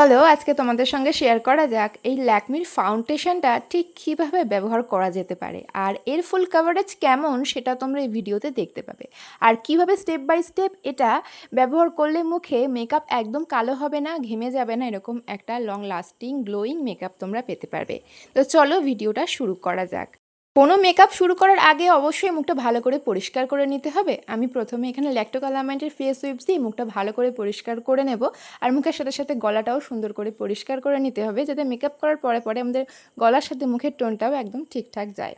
Hello আজকে তোমাদের সঙ্গে শেয়ার করা যাক এই ল্যাকমির ফাউন্ডেশনটা ঠিক কীভাবে ব্যবহার করা যেতে পারে আর এর ফুল কাভারেজ কেমন সেটা তোমরা এই ভিডিওতে দেখতে পাবে। আর কীভাবে স্টেপ বাই স্টেপ এটা ব্যবহার করলে মুখে মেকআপ একদম কালো হবে না, ঘেমে যাবে না, এরকম একটা লং লাস্টিং গ্লোয়িং মেকআপ তোমরা পেতে পারবে। তো চলো ভিডিওটা শুরু করা যাক। কোনো মেকআপ শুরু করার আগে অবশ্যই মুখটা ভালো করে পরিষ্কার করে নিতে হবে। আমি প্রথমে এখানে ল্যাক্টোকালামেন্টের ফেস উইপস দিয়ে মুখটা ভালো করে পরিষ্কার করে নেব। আর মুখের সাথে সাথে গলাটাও সুন্দর করে পরিষ্কার করে নিতে হবে যাতে মেকআপ করার পরে পরে আমাদের গলার সাথে মুখের টোনটাও একদম ঠিকঠাক যায়।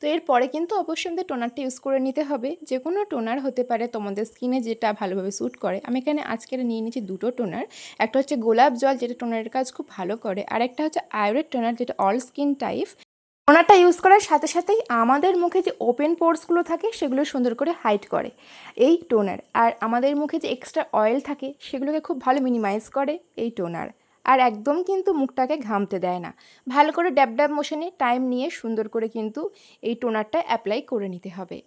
তো এরপরে কিন্তু অবশ্যই আমাদের টোনারটা ইউজ করে নিতে হবে। যে কোনো টোনার হতে পারে তোমাদের স্কিনে যেটা ভালোভাবে স্যুট করে। আমি এখানে আজকের নিয়ে নিয়েছি দুটো টোনার একটা হচ্ছে গোলাপ জল যেটা টোনারের কাজ খুব ভালো করে। আর একটা হচ্ছে আয়ুরের টোনার যেটা অল স্কিন টাইপ টোনারটা ইউজ করার সাথে সাথেই আমাদের মুখে যে ওপেন পোর্সগুলো থাকে, সেগুলো সুন্দর করে হাইড করে এই টোনার আর আমাদের মুখে যে এক্সট্রা অয়েল থাকে, সেগুলোকে খুব ভালো মিনিমাইজ করে এই টোনার আর একদম কিন্তু মুখটাকে ঘামতে দেয় না। ভালো করে ড্যাব ড্যাব মোশনে টাইম নিয়ে সুন্দর করে কিন্তু এই টোনারটা অ্যাপ্লাই করে নিতে হবে।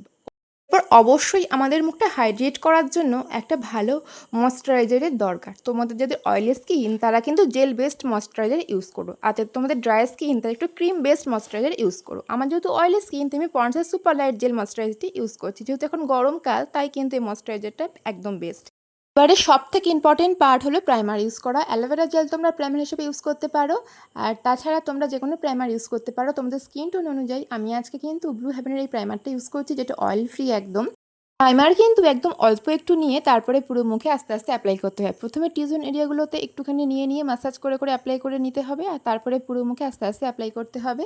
এরপর অবশ্যই আমাদের মুখটা হাইড্রেট করার জন্য একটা ভালো ময়শ্চারাইজারের দরকার। তোমাদের যাদের অয়েলি স্কিন তারা কিন্তু জেল বেসড ময়শ্চারাইজার ইউজ করো। আর তোমাদের ড্রাই স্কিন তারা একটু ক্রিম বেসড ময়শ্চারাইজার ইউজ করো। আমার যেহেতু অয়েলি স্কিন তুমি পঞ্চাশ সুপার লাইট জেল ময়শ্চারাইজারটি ইউজ করছি। যেহেতু এখন গরমকাল, তাই কিন্তু এই ময়শ্চারাইজারটা একদম বেস্ট এবারে সব থেকে ইম্পর্টেন্ট পার্ট হলো প্রাইমার ইউজ করা। অ্যালোভেরা জেল তোমরা প্রাইমার হিসেবে ইউজ করতে পারো। আর তাছাড়া তোমরা যে কোনো প্রাইমার ইউজ করতে পারো। তোমাদের স্কিন টোন অনুযায়ী আমি আজকে কিন্তু ব্লু হ্যাভেনের এই প্রাইমারটা ইউজ করছি, যেটা অয়েল ফ্রি একদম। প্রাইমার কিন্তু একদম অল্প একটু নিয়ে তারপরে পুরো মুখে আস্তে আস্তে অ্যাপ্লাই করতে হয়। প্রথমে টিউজন এরিয়াগুলোতে একটুখানি নিয়ে নিয়ে মাসাজ করে করে অ্যাপ্লাই করে নিতে হবে। আর তারপরে পুরো মুখে আস্তে আস্তে অ্যাপ্লাই করতে হবে।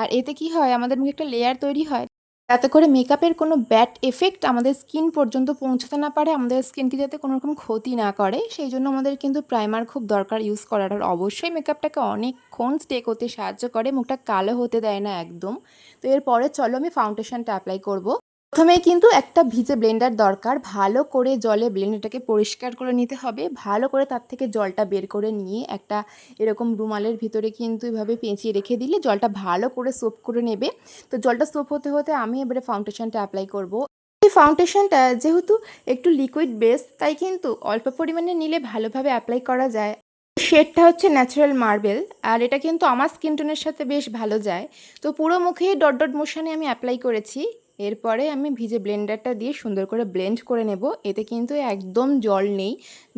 আর এতে কি হয়? আমাদের মুখে একটা লেয়ার তৈরি হয়। যাতে করে মেকআপের কোনো ব্যাড এফেক্ট আমাদের স্কিন পর্যন্ত পৌঁছাতে না পারে, আমাদের স্কিনকে যাতে কোনো রকম ক্ষতি না করে সেই জন্য আমাদের কিন্তু প্রাইমার খুব দরকার ইউজ আর অবশ্যই মেকআপটাকে অনেকক্ষণ স্টে করতে সাহায্য করে, মুখটা কালো হতে দেয় না একদম। তো এরপরে চলো আমি ফাউন্ডেশনটা অ্যাপ্লাই করব। প্রথমে কিন্তু একটা ভিজে ব্লেন্ডার দরকার। ভালো করে জলে ব্লেন্ডারটাকে পরিষ্কার করে নিতে হবে। ভালো করে তার থেকে জলটা বের করে নিয়ে একটা এরকম রুমালের ভিতরে কিন্তু এভাবে পেঁচিয়ে রেখে দিলে জলটা ভালো করে সোপ করে নেবে। তো জলটা সোপ হতে হতে আমি এবারে ফাউন্ডেশনটা অ্যাপ্লাই করব। এই ফাউন্ডেশনটা যেহেতু একটু লিকুইড বেস, তাই কিন্তু অল্প পরিমাণে নিলে ভালোভাবে অ্যাপ্লাই করা যায়। শেডটা হচ্ছে ন্যাচারাল মার্বেল, আর এটা কিন্তু আমার স্কিন টোনের সাথে বেশ ভালো যায়। তো পুরো মুখেই ডট ডট মোশনে আমি অ্যাপ্লাই করেছি। এরপরে আমি ভিজে ব্লেন্ডারটা দিয়ে সুন্দর করে ব্লেন্ড করে নেব। এতে কিন্তু একদম জল নেই।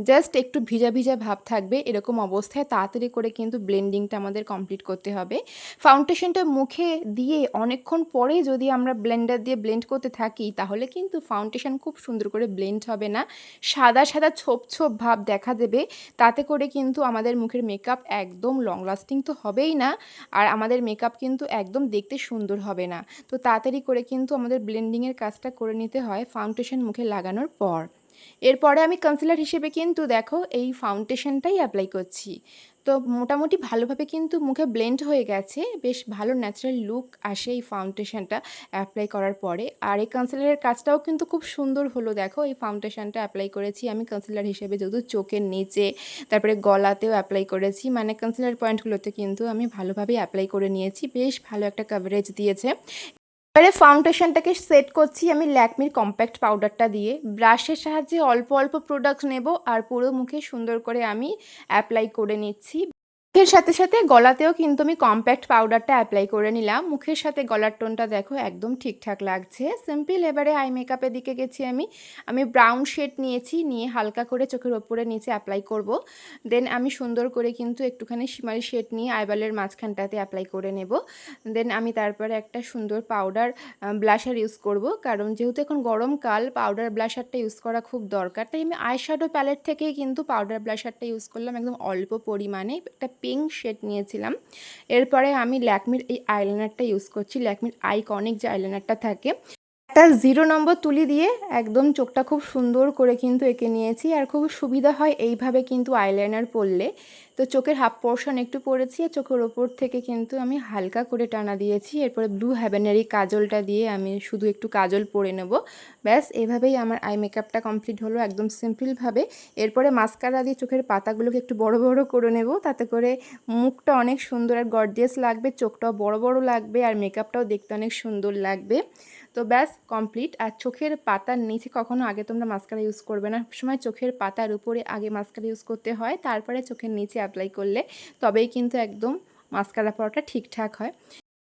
জাস্ট একটু ভিজা ভিজা ভাব থাকবে এরকম অবস্থায় তাড়াতাড়ি করে কিন্তু ব্লেন্ডিংটা আমাদের কমপ্লিট করতে হবে। ফাউন্ডেশনটা মুখে দিয়ে অনেকক্ষণ পরে যদি আমরা ব্লেন্ডার দিয়ে ব্লেন্ড করতে থাকি, তাহলে কিন্তু ফাউন্ডেশন খুব সুন্দর করে ব্লেন্ড হবে না। সাদা সাদা ছোপ ছোপ ভাব দেখা দেবে। তাতে করে কিন্তু আমাদের মুখের মেকআপ একদম লং লাস্টিং তো হবেই না। আর আমাদের মেকআপ কিন্তু একদম দেখতে সুন্দর হবে না। তো তাড়াতাড়ি করে কিন্তু আমাদের ব্লেন্ডিংয়ের কাজটা করে নিতে হয় ফাউন্ডেশন মুখে লাগানোর পর। এরপরে আমি কনসিলার হিসেবে কিন্তু দেখো এই ফাউন্ডেশনটাই অ্যাপ্লাই করছি। তো মোটামুটি ভালোভাবে কিন্তু মুখে ব্লেন্ড হয়ে গেছে, বেশ ভালো ন্যাচারাল লুক আসে এই ফাউন্ডেশনটা অ্যাপ্লাই করার পরে। আর এই কনসিলারের কাজটাও কিন্তু খুব সুন্দর হলো, দেখো এই ফাউন্ডেশনটা অ্যাপ্লাই করেছি আমি কনসিলার হিসেবে যেহেতু চোখের নিচে, তারপরে গলাতেও অ্যাপ্লাই করেছি মানে কনসিলার পয়েন্টগুলোতে কিন্তু আমি ভালোভাবেই অ্যাপ্লাই করে নিয়েছি, বেশ ভালো একটা কাভারেজ দিয়েছে। এবারে ফাউন্ডেশনটাকে সেট করছি আমি ল্যাকমির কম্প্যাক্ট পাউডারটা দিয়ে। ব্রাশের সাহায্যে অল্প অল্প প্রোডাক্ট নেব আর পুরো মুখে সুন্দর করে আমি অ্যাপ্লাই করে নিচ্ছি। মুখের সাথে সাথে গলাতেও কিন্তু আমি কম্প্যাক্ট পাউডারটা অ্যাপ্লাই করে নিলাম। মুখের সাথে গলার টোনটা দেখো একদম ঠিকঠাক লাগছে। সিম্পল এবারে আই মেকআপের দিকে গেছি আমি। আমি ব্রাউন শেড নিয়েছি, নিয়ে হালকা করে চোখের ওপরে নিচে অ্যাপ্লাই করব। দেন আমি সুন্দর করে কিন্তু একটুখানি সিমারি শেড নিয়ে আইবালের মাঝখানটাতে অ্যাপ্লাই করে নেব। দেন আমি তারপরে একটা সুন্দর পাউডার ব্লাশার ইউজ করব। কারণ যেহেতু এখন গরমকাল পাউডার ব্লাশারটা ইউজ করা খুব দরকার। তাই আমি আইশ্যাডো প্যালেট থেকেই কিন্তু পাউডার ব্লাশারটা ইউজ করলাম একদম অল্প পরিমাণে। একটা পিঙ্ক শেড নিয়েছিলাম। এরপরে আমি ল্যাকমির এই আইলাইনারটা ইউজ করছি। ল্যাকমির আইকনিক যে আইলাইনারটা থাকে একটা জিরো নম্বর তুলি দিয়ে একদম চোখটা খুব সুন্দর করে কিন্তু এঁকে নিয়েছি আর খুব সুবিধা হয় এইভাবে কিন্তু আইলাইনার পরলে। তো চোখের হাফ পোর্শন একটু পরেছি আর চোখের ওপর থেকে কিন্তু আমি হালকা করে টানা দিয়েছি। এরপরে ব্লু হ্যাভেনের কাজলটা দিয়ে আমি শুধু একটু কাজল পরে নেব। ব্যাস, এভাবেই আমার আই মেকআপটা কমপ্লিট হলো একদম সিম্পলভাবে। এরপরে মাস্কারা দিয়ে চোখের পাতাগুলোকে একটু বড় বড় করে নেব। তাতে করে মুখটা অনেক সুন্দর আর গর্জিয়াস লাগবে, চোখটাও বড় বড় লাগবে আর মেকআপটাও দেখতে অনেক সুন্দর লাগবে। তো ব্যাস কমপ্লিট আর চোখের পাতার নিচে কখনো আগে তোমরা মাস্কারা ইউজ করবে না। সময় চোখের পাতার উপরে আগে মাস্কারা ইউজ করতে হয়, তারপরে চোখের নিচে অ্যাপ্লাই করলে তবেই কিন্তু একদম মাস্কারা পরাটা ঠিকঠাক হয়।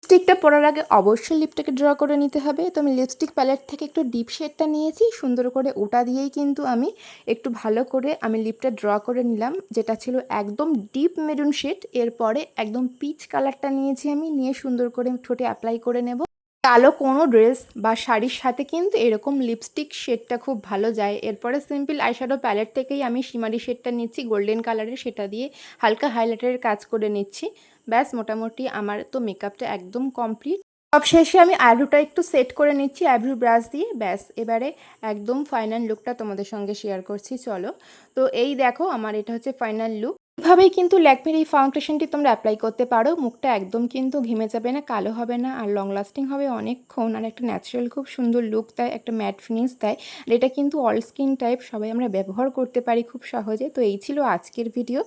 লিপস্টিকটা পরার আগে অবশ্যই লিপটাকে ড্র করে নিতে হবে। তো আমি লিপস্টিক প্যালেট থেকে একটু ডিপ শেডটা নিয়েছি, সুন্দর করে ওটা দিয়েই কিন্তু আমি একটু ভালো করে আমি লিপটা ড্র করে নিলাম, যেটা ছিল একদম ডিপ মেরুন শেড এরপরে একদম পিচ কালারটা নিয়েছি আমি, নিয়ে সুন্দর করে ঠোঁটে অ্যাপ্লাই করে নেব। কালো কোনো ড্রেস বা শাড়ির সাথে কিন্তু এরকম লিপস্টিক শেডটা খুব ভালো যায়। এরপরে সিম্পল আইশ্যাডো প্যালেট থেকেই আমি সীমারি শেডটা নিচ্ছি গোল্ডেন কালারের সেটা দিয়ে হালকা হাইলাইটারের কাজ করে নিচ্ছি। ব্যাস, মোটামুটি আমার তো মেকআপটা একদম কমপ্লিট সব শেষে আমি আইব্রুটা একটু সেট করে নিচ্ছি আইব্রু ব্রাশ দিয়ে। ব্যাস, এবারে একদম ফাইনাল লুকটা তোমাদের সঙ্গে শেয়ার করছি, চলো। তো এই দেখো, আমার এটা হচ্ছে ফাইনাল লুক এভাবেই কিন্তু ল্যাকমির এই ফাউন্ডেশনটি তোমরা অ্যাপ্লাই করতে পারো। মুখটা একদম কিন্তু ঘেমে যাবে না, কালো হবে না, আর লং লাস্টিং হবে অনেকক্ষণ। আর একটা ন্যাচারাল খুব সুন্দর লুক দেয়, একটা ম্যাট ফিনিশ দেয়। আর এটা কিন্তু অল স্কিন টাইপ সবাই আমরা ব্যবহার করতে পারি খুব সহজে। তো এই ছিল আজকের ভিডিও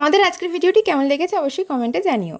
আমাদের আজকের ভিডিওটি কেমন লেগেছে অবশ্যই কমেন্টে জানিও।